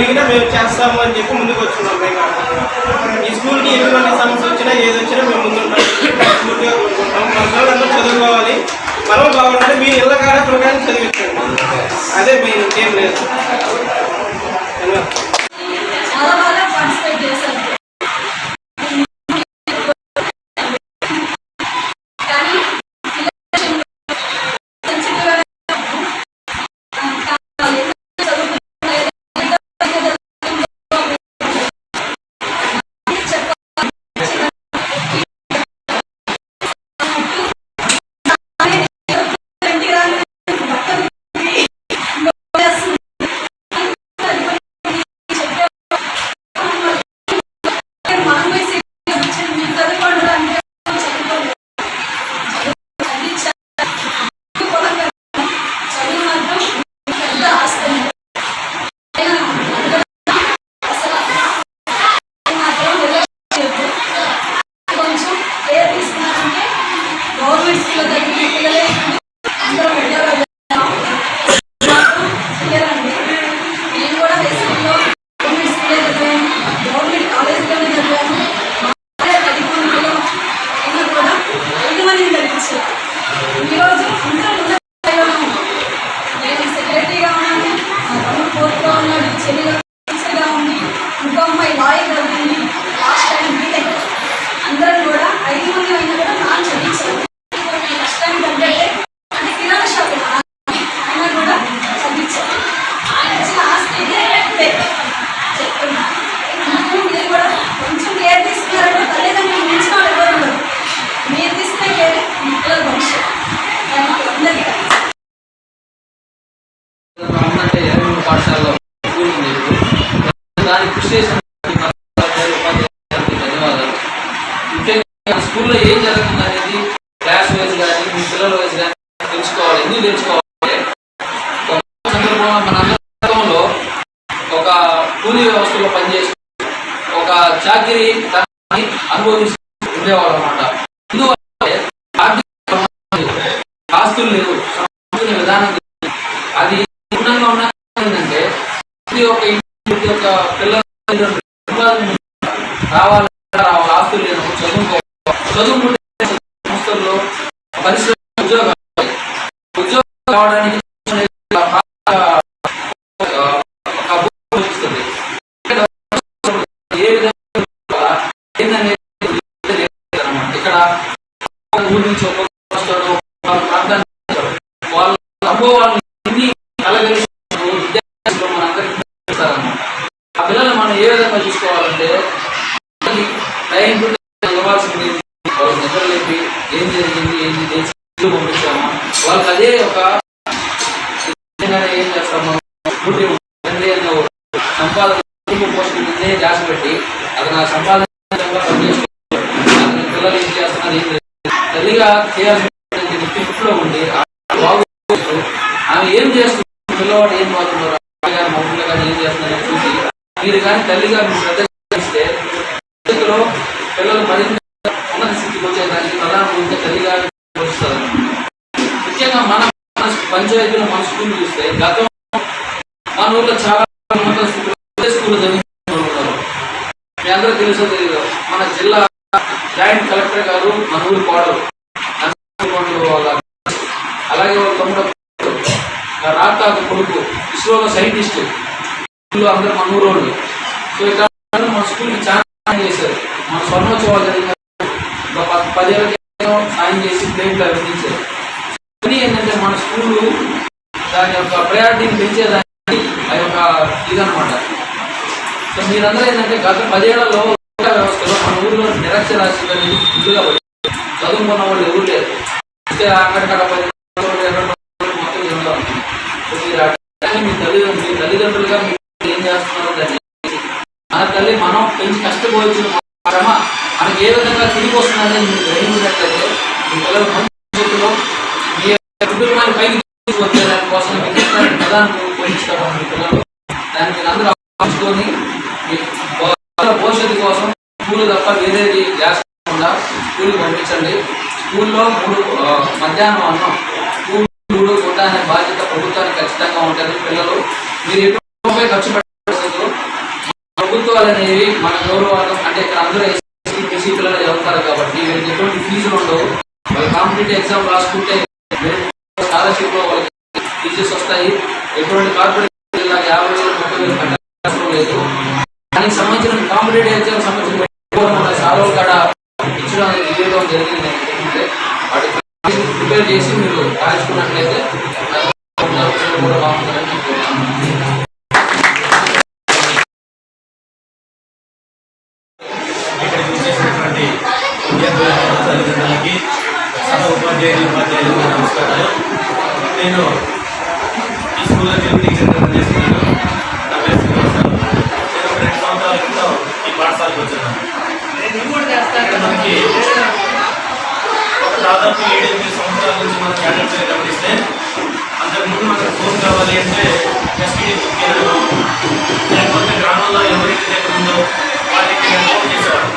అడిగినా మేము చేస్తాము అని చెప్పి ముందుకు వచ్చున్నాం మేము. ఈ స్కూల్కి ఎటువంటి సమస్య వచ్చినా ఏది వచ్చినా మేము ముందుంటాం. స్కూల్గా కోరుకుంటాం మన పిల్లలందరూ చదువుకోవాలి. మనం బాగుంటే మీ ఇళ్ళ కాడ ప్రకారం చదివించండి. అదే మెయిన్ ఇంకేం లేదు ఎందుకు నేర్చుకోవాలి. ఒక సందర్భంలో మన అందరిలో ఒక కూలీ వ్యవస్థలో పనిచేసి ఒక చాకిరి దాన్ని అనుభవిస్తూ ఉండేవాళ్ళు అనమాట ఎందువల్ల ఆర్థిక ఆస్తులు లేవు. సంపాదించుకునే విధానం లేదు. అది గుణంగా ఉన్న ఏంటంటే ప్రతి ఒక్క ఇంటి ప్రతి ఒక్క పిల్లల సంపాదన రావాలి ఆస్తులు లేదు చదువుకోవాలి చదువుకుంటే సంస్థల్లో పరిశ్రమ ఉద్యోగాలు వస్తాయి. ఉద్యోగం రావడానికి ఒక బోర్డు వస్తుంది. ఏ విధంగా ఏందనేది తెలియదన్నమాట. ఇక్కడ ఒక ఊరి నుంచి ఒక వస్తాడు ఒక ప్రాంతానికి వస్తాడు. వాళ్ళ అనుభవాలు అన్ని కలగలిసి విద్యార్థులు మనందరికీ తెలుస్తారన్నమాట. ఆ పిల్లల్ని మనం ఏ విధంగా చూసుకోవాలంటే వాళ్ళకి టైం టు టైం ఇవ్వాల్సింది వాళ్ళకి నిద్ర లేపి ఏం జరిగింది ఏంటి దేశం పంపించాము వాళ్ళకి అదే ఒక నిజంగానే ఏం చేస్తాం మనం డ్యూటీ తండ్రి అన్న ఒక సంపాదన కుటుంబ పోషణ మీదే ధ్యాస పెట్టి అది నా సంపాదన పనిచేసుకోవాలి అది పిల్లలు ఏం చేస్తున్నారు ఏం లేదు. తల్లిగా చేయాల్సిన ఇంట్లో ఉండి ఆ ఆమె ఏం చేస్తున్నారు పిల్లవాడు ఏం బాగున్నారు గారు మమ్మల్ని కానీ ఏం చేస్తున్నారని చూసి మీరు కానీ తల్లిగా మీరు శ్రద్ధ ఇస్తే భవిష్యత్తులో పిల్లలు మరింత ఉన్నత స్థితికి వచ్చేదానికి ప్రధాన భూమిక తల్లిగా పోషిస్తారు ముఖ్యంగా మన మన మన స్కూల్ చూస్తే గతం మన ఊర్లో చాలా ఉన్నత స్థితిలో స్కూల్ జరుగుతున్నారు మీ అందరూ తెలుసో తెలియదు మన జిల్లా జాయింట్ కలెక్టర్ గారు మన ఊరు కోడలు. ఇస్రోలో అందరూ మన ఊరు సో ఇక్కడ మన స్కూల్ చాలా చేశారు. మన స్వర్ణోత్సవాలు జరిగిన ఒక సాయం చేసి ప్లేట్లు అందించారు కానీ ఏంటంటే మన స్కూల్ దాని యొక్క ప్రయారిటీని పెంచేదానికి ఆ యొక్క ఇదనమాట సో మీరందరూ ఏంటంటే గత పదేళ్ళలో వ్యవస్థలో మన ఊరిలో నిరక్షరాస్యత అనేది ఫుల్గా చదువుకున్న వాళ్ళు ఎవరు లేరు. అంటే అక్కడికక్కడ కానీ మీ తల్లిదండ్రులు మీ తల్లిదండ్రులుగా మీరు ఏం చేస్తున్నారు మన తల్లి మనం పెంచి కష్టపోయించిన శ్రమ మనకి ఏ విధంగా తిరిగి వస్తుందని మీరు గ్రహించినట్లయితే మీ పిల్లలు భవిష్యత్తులో మీ కుటుంబాన్ని పైకి తీసుకొచ్చే దానికోసం మీకు ఎట్లాంటి ప్రధాన మీ పిల్లలు దాన్ని మీరు అందరూ ఆలోచించుకొని భవిష్యత్తు కోసం స్కూల్ తప్ప వేరేది గ్యాస్ కాకుండా స్కూల్కి పంపించండి. స్కూల్లో మూడు మధ్యాహ్నం అన్నం అనే బాధ్యత ప్రభుత్వానికి ఖచ్చితంగా ఉంటుంది. పిల్లలు మీరు ఎటువంటి ఖర్చు పెట్టలేదు ప్రభుత్వాలు అనేవి మన గౌరవాలు అంటే ఇక్కడ అందరూ ఎస్సీ బీసీ పిల్లలు చదువుతారు కాబట్టి వీళ్ళకి ఎటువంటి ఫీజులు ఉండవు. వాళ్ళు కాంపిటేటివ్ ఎగ్జామ్ రాసుకుంటే స్కాలర్షిప్లో వాళ్ళకి ఫీజెస్ వస్తాయి. ఎటువంటి కార్పొరేట్ యాభై వేలు ముప్పై వేలు కట్టాల్సిన లేదు. దానికి సంబంధించిన కాంపిటేటివ్ ఎగ్జామ్ సంబంధించిన మన సార్లు కాడ ఇచ్చడం జరిగింది నేను ప్రిపేర్ చేసి మీరు రాయించుకున్నట్లయితే కూడా బాగుంటుందని నేను కోరుతున్నాను. ఇక్కడికి వచ్చేసినటువంటి విద్యార్థులకు తల్లిదండ్రులకి సహ ఉపాధ్యాయులు ఉపాధ్యాయులకు నమస్కారాలు. నేను ఈ స్కూల్లో తెలుగు టీచర్ నా పేరు శ్రీనివాసరావు. నేను ఒక రెండు సంవత్సరాల క్రితం ఈ పాఠశాలకు వచ్చాను. ఇక్కడ మనకి ఒక దాదాపు ఏడెనిమిది సంవత్సరాల గురించి మనం క్యాడెట్స్ గమనిస్తే అంతకుముందు మనకు ఫోన్ కావాలి అంటే ఎస్టీడీ లేకపోతే గ్రామంలో ఎవరికి దగ్గర ఉందో వాళ్ళకి ఫోన్ చేసేవాడు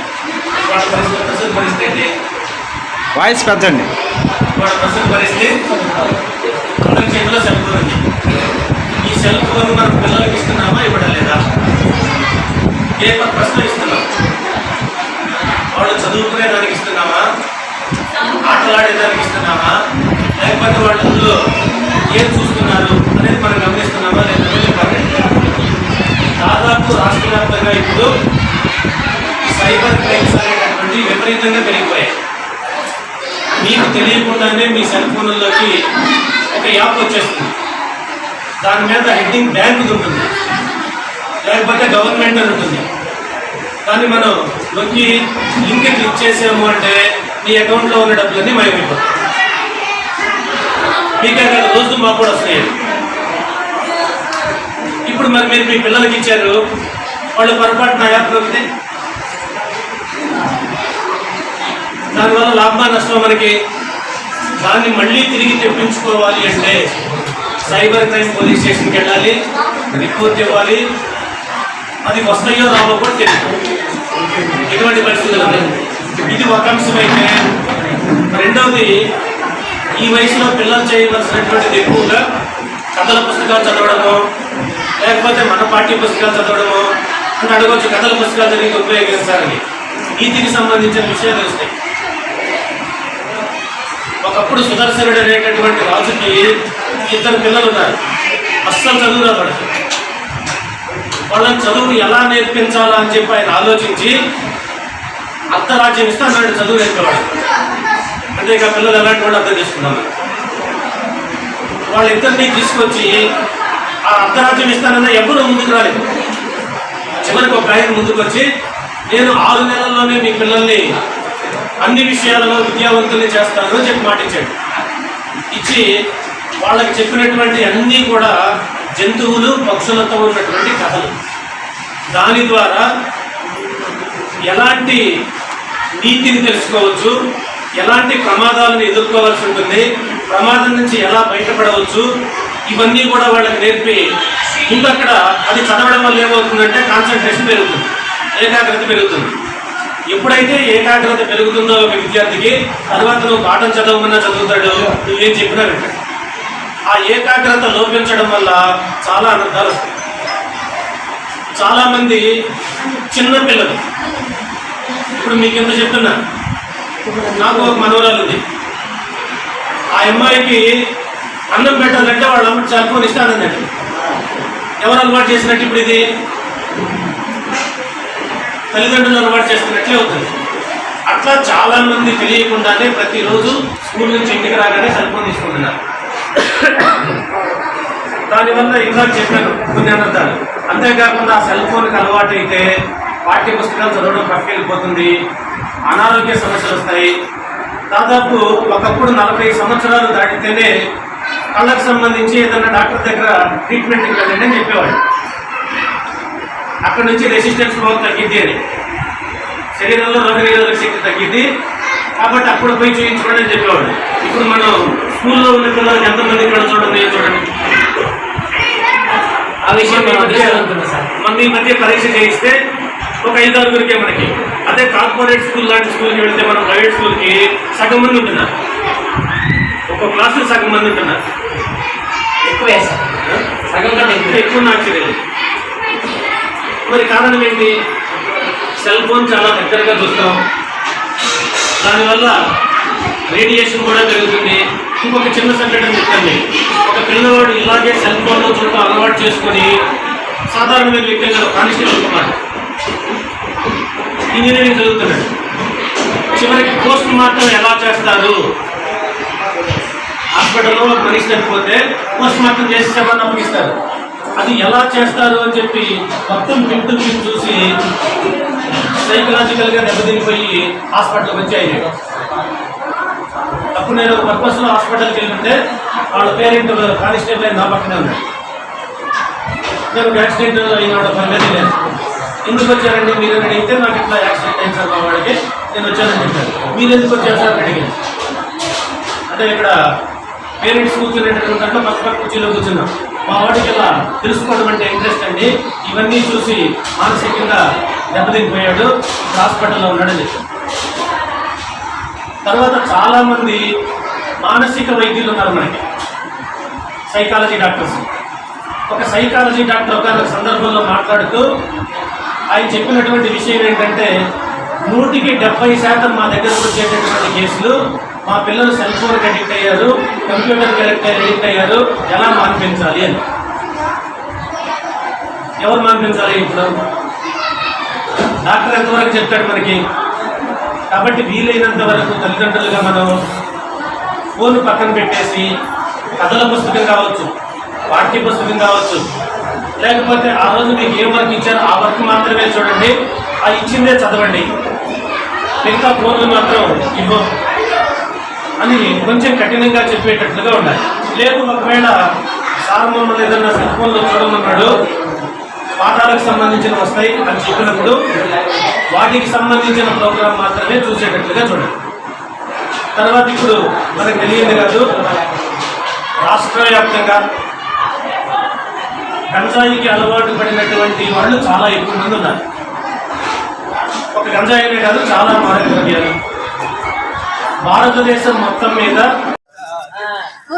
వాళ్ళ పరిస్థితి ప్రస్తుత పరిస్థితి ఏంటి వాయిస్ పెద్దండి. వాళ్ళ ప్రస్తుత పరిస్థితి అందరి చేతిలో సెల్ ఫోన్ ఉంది ఈ సెల్ ఫోన్ మనం పిల్లలకి ఇస్తున్నామా ఇవ్వడం లేదా ఏ ప్రశ్న ఇస్తున్నాం వాళ్ళు చదువుకునే దానికి ఇస్తున్నామా ఆటలాడేదానికి చూస్తున్నామా లేకపోతే వాళ్ళు ఏం చూస్తున్నారు అనేది మనం గమనిస్తున్నామా లేదా దాదాపు రాష్ట్ర వ్యాప్తంగా ఇప్పుడు సైబర్ క్రైమ్స్ అనేటటువంటి విపరీతంగా పెరిగిపోయాయి. మీకు తెలియకుండానే మీ సెల్ ఫోన్లోకి ఒక యాప్ వచ్చేస్తుంది. దాని మీద హెడ్డింగ్ బ్యాంక్ ఉంటుంది. లేకపోతే గవర్నమెంట్ అని ఉంటుంది. కానీ మనం నొక్కి లింక్ క్లిక్ చేసాము అంటే మీ అకౌంట్లో ఉన్న డబ్బులన్నీ మాయమైపోతాయి మీకే కాదు రోజు మాకు కూడా వస్తాయి ఇప్పుడు మరి మీరు మీ పిల్లలకి ఇచ్చారు వాళ్ళు పొరపాటున యాప్ నొక్కితే దానివల్ల లాభ నష్టం మనకి? దాన్ని మళ్ళీ తిరిగి తెప్పించుకోవాలి అంటే సైబర్ క్రైమ్ పోలీస్ స్టేషన్కి వెళ్ళాలి రిపోర్ట్ ఇవ్వాలి. అది వస్తాయో రావో కూడా తెలియదు ఎటువంటి పరిస్థితులు ఇది ఒక అంశమైతే రెండవది ఈ వయసులో పిల్లలు చేయవలసినటువంటిది ఎక్కువగా కథల పుస్తకాలు చదవడము లేకపోతే మన పాఠ్య పుస్తకాలు చదవడము అని అడగవచ్చు కథల పుస్తకాలు జరిగి ఉపయోగిస్తారని నీతికి సంబంధించిన విషయాలు వస్తాయి. ఒకప్పుడు సుదర్శనుడు అనేటటువంటి రాజుకి ఇద్దరు పిల్లలు ఉన్నారు. అస్సలు చదువు రాబడు వాళ్ళని చదువు ఎలా నేర్పించాలా అని చెప్పి ఆయన ఆలోచించి అర్ధరాజ్యం ఇస్తే అన్నాడు చదువు నేర్పేవాడు. అంటే ఇక పిల్లలు ఎలాంటి వాళ్ళు అర్థం చేసుకున్నాను వాళ్ళిద్దరినీ తీసుకొచ్చి ఆ అర్ధరాజ్యం ఇస్తానన్న ఎవరు ముందుకు రాలేదు. చివరికి ఒక ఆయన ముందుకు వచ్చి నేను ఆరు నెలల్లోనే మీ పిల్లల్ని అన్ని విషయాలలో విద్యావంతుల్ని చేస్తాను అని చెప్పి మాటించాడు ఇచ్చి వాళ్ళకి చెప్పినటువంటి అన్నీ కూడా జంతువులు పక్షులతో ఉన్నటువంటి కథలు. దాని ద్వారా ఎలాంటి నీతిని తెలుసుకోవచ్చు ఎలాంటి ప్రమాదాలను ఎదుర్కోవాల్సి ఉంటుంది ప్రమాదం నుంచి ఎలా బయటపడవచ్చు ఇవన్నీ కూడా వాళ్ళకి నేర్పి ముందు అక్కడ అది చదవడం వల్ల ఏమవుతుందంటే కాన్సన్ట్రేషన్ పెరుగుతుంది ఏకాగ్రత పెరుగుతుంది. ఎప్పుడైతే ఏకాగ్రత పెరుగుతుందో ఒక విద్యార్థికి తర్వాత నువ్వు పాఠం చదవమన్నా చదువుతాడు నువ్వేం చెప్పినా వింటాడు ఆ ఏకాగ్రత లోపించడం వల్ల చాలా అనర్థాలు వస్తాయి. చాలామంది చిన్న పిల్లలు ఇప్పుడు మీకు ఎంత చెప్తున్నా? నాకు ఒక మనవరాలు ఉంది. ఆ అమ్మాయికి అన్నం పెట్టాలంటే వాళ్ళ అమ్మ సెల్ ఫోన్ ఇస్తానందండి ఎవరు అలవాటు చేసినట్టు ఇప్పుడు ఇది? తల్లిదండ్రులు అలవాటు చేస్తున్నట్లే అవుతుంది. అట్లా చాలా మంది తెలియకుండానే ప్రతిరోజు స్కూల్ నుంచి ఇంటికి రాగానే సెల్ ఫోన్ తీసుకుంటున్నారు. దానివల్ల ఇంకా చెప్పాను కొన్ని అనర్థాలు అంతేకాకుండా ఆ సెల్ ఫోన్కి అలవాటు అయితే పాఠ్య పుస్తకాలు చదవడం పక్కకి వెళ్ళిపోతుంది. అనారోగ్య సమస్యలు వస్తాయి. దాదాపు ఒకప్పుడు నలభై సంవత్సరాలు దాటితేనే కళ్ళకు సంబంధించి ఏదైనా డాక్టర్ దగ్గర ట్రీట్మెంట్కి వెళ్ళండి అని చెప్పేవాడు అక్కడ నుంచి రెసిస్టెన్స్ పవర్ తగ్గిద్ది అని. శరీరంలో రోగనిరోధక శక్తి తగ్గిద్ది. కాబట్టి అప్పుడు పోయి చూపించుకోండి అని చెప్పేవాడు ఇప్పుడు మనం స్కూల్లో ఉన్న పిల్లలకి ఎంతమంది ఇక్కడ చూడండి చూడండి. ఆ విషయం మన ఈ మధ్య పరీక్ష చేయిస్తే ఒక ఐదు ఆరుగురికే మనకి. అదే కార్పొరేట్ స్కూల్ లాంటి స్కూల్కి వెళ్తే మనం ప్రైవేట్ స్కూల్కి సగం మంది ఉంటున్నారు. ఒక క్లాసు సగం మంది ఉంటున్నారు. ఎక్కువ ఇంకా ఎక్కువ. నాకు తెలియదు మరి కారణం ఏంటి? సెల్ ఫోన్ చాలా దగ్గరగా చూస్తాం. దానివల్ల రేడియేషన్ కూడా పెరుగుతుంది. ఇంకొక చిన్న సంఘటన చెప్తాను ఒక పిల్లవాడు ఇలాగే సెల్ ఫోన్లో చూడటం అలవాటు చేసుకొని సాధారణమైన వ్యక్తిగా కానిస్టేబుల్ కుమార్ ఇంజనీరింగ్ చదువుతున్నాడు. చివరికి పోస్ట్ మార్టం ఎలా చేస్తారు హాస్పిటల్లో పరీక్ష మనిషి చనిపోతే పోస్ట్ మార్టం చేసి శవాన్ని అప్పగిస్తారు అది ఎలా చేస్తారు అని చెప్పి మొత్తం పిన్ టు చూసి సైకలాజికల్గా దెబ్బతినిపోయి హాస్పిటల్కి వచ్చాయి. అప్పుడు నేను ఒక పర్పస్ హాస్పిటల్కి వెళ్ళింటే వాళ్ళ పేరెంట్ కానిస్టేబుల్ అయిన నా పక్కనే ఉన్నాడు నేను యాక్సిడెంట్ అయిన వాళ్ళ పని లేదు ఎందుకు వచ్చారండి? మీరు అని అడిగితే నాకు ఇట్లా యాక్సిడెంట్ అయింది సార్ మా వాడికి. నేను వచ్చానని చెప్పాను మీరు ఎందుకు వచ్చారు సార్ అడిగాను అంటే ఇక్కడ పేరెంట్స్ కూర్చునేటటువంటి దాంట్లో పక్క పక్క కుర్చీలో కూర్చున్నాం. మా వాడికి ఇలా తెలుసుకోవడం అంటే ఇంట్రెస్ట్ అండి. ఇవన్నీ చూసి మానసికంగా దెబ్బతిపోయాడు హాస్పిటల్లో ఉన్నాడని చెప్పాను తర్వాత చాలామంది మానసిక వైద్యులు ఉన్నారు మనకి. Psychology doctors. ఒక సైకాలజీ డాక్టర్ ఒక సందర్భంలో మాట్లాడుతూ ఆయన చెప్పినటువంటి విషయం ఏంటంటే నూటికి డెబ్బై శాతం మా దగ్గరకు వచ్చేటటువంటి కేసులు మా పిల్లలు సెల్ ఫోన్కి అడిక్ట్ అయ్యారు కంప్యూటర్కి అడిక్ట్ అడిక్ట్ అయ్యారు ఎలా మాన్పించాలి అని. ఎవరు మాన్పించాలి ఇప్పుడు డాక్టర్ ఎంతవరకు చెప్తాడు మనకి? కాబట్టి వీలైనంత వరకు తల్లిదండ్రులుగా మనం ఫోన్ పక్కన పెట్టేసి కథల పుస్తకం కావచ్చు పాఠ్య పుస్తకం కావచ్చు లేకపోతే ఆ రోజు మీకు ఏ వర్క్ ఇచ్చారో ఆ వర్క్ మాత్రమే చూడండి. ఆ ఇచ్చిందే చదవండి. మిగతా ఫోన్లు మాత్రం ఇవ్వ అని కొంచెం కఠినంగా చెప్పేటట్లుగా ఉండాలి. లేదు ఒకవేళ సార్ మమ్మల్ని ఏదన్నా సెల్ ఫోన్లో చూడమన్నాడు పాఠాలకు సంబంధించిన వస్తాయి అని చెప్పినప్పుడు వాటికి సంబంధించిన ప్రోగ్రాం మాత్రమే చూసేటట్లుగా చూడండి. తర్వాత ఇప్పుడు మనకు తెలియదు కాదు రాష్ట్ర వ్యాప్తంగా గంజాయికి అలవాటు పడినటువంటి వాళ్ళు చాలా ఎక్కువ మంది ఉన్నారు. ఒక గంజాయినే కాదు చాలా మారక ద్రవ్యాలు భారతదేశం మొత్తం మీద वो